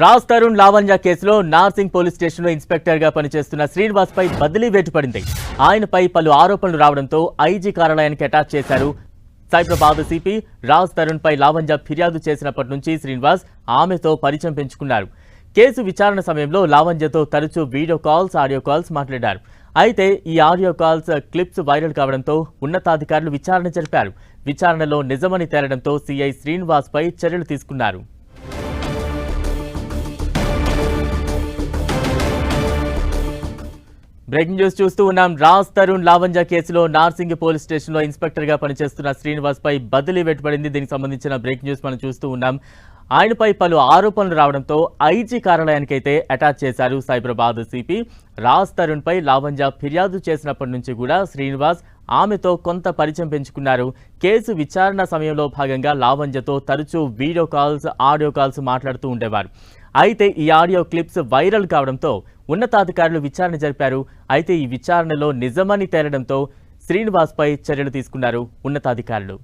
రాజ్ తరుణ్ లావణ్య కేసులో నార్సింగ్ పోలీస్ స్టేషన్లో ఇన్స్పెక్టర్గా పనిచేస్తున్న శ్రీనివాస్పై బదిలీ వేటు పడింది. ఆయనపై పలు ఆరోపణలు రావడంతో ఐజీ కార్యాలయానికి అటాచ్ చేశారు సైబరాబాద్ సిపి రాజ్ తరుణ్ పై లావణ్య ఫిర్యాదు చేసినప్పటి నుంచి శ్రీనివాస్ ఆమెతో పరిచయం పెంచుకున్నారు. కేసు విచారణ సమయంలో లావణ్యతో తరచూ వీడియో కాల్స్ ఆడియో కాల్స్ మాట్లాడారు. అయితే ఈ ఆడియో కాల్స్ క్లిప్స్ వైరల్ కావడంతో ఉన్నతాధికారులు విచారణ జరిపారు. విచారణలో నిజమని తేలడంతో సిఐ శ్రీనివాస్ పై చర్యలు తీసుకున్నారు. బ్రేకింగ్ న్యూస్ చూస్తూ ఉన్నాం. రాజ్ తరుణ్ లావంజ కేసులో నార్సింగ్ పోలీస్ స్టేషన్లో ఇన్స్పెక్టర్గా పనిచేస్తున్న శ్రీనివాస్ పై బదిలీ పెట్టుబడింది. దీనికి సంబంధించిన బ్రేకింగ్ న్యూస్ మనం చూస్తూ ఉన్నాం. ఆయనపై పలు ఆరోపణలు రావడంతో ఐజీ కార్యాలయానికి అయితే అటాచ్ చేశారు సైబరాబాద్ సిపి. రాజ్ తరుణ్ పై ఫిర్యాదు చేసినప్పటి నుంచి కూడా శ్రీనివాస్ ఆమెతో కొంత పరిచయం పెంచుకున్నారు. కేసు విచారణ సమయంలో భాగంగా లావంజతో తరచూ వీడియో కాల్స్ ఆడియో కాల్స్ మాట్లాడుతూ ఉండేవారు. అయితే ఈ ఆడియో క్లిప్స్ వైరల్ కావడంతో ఉన్నతాధికారులు విచారణ జరిపారు. అయితే ఈ విచారణలో నిజమని తేలడంతో శ్రీనివాస్పై చర్యలు తీసుకున్నారు ఉన్నతాధికారులు.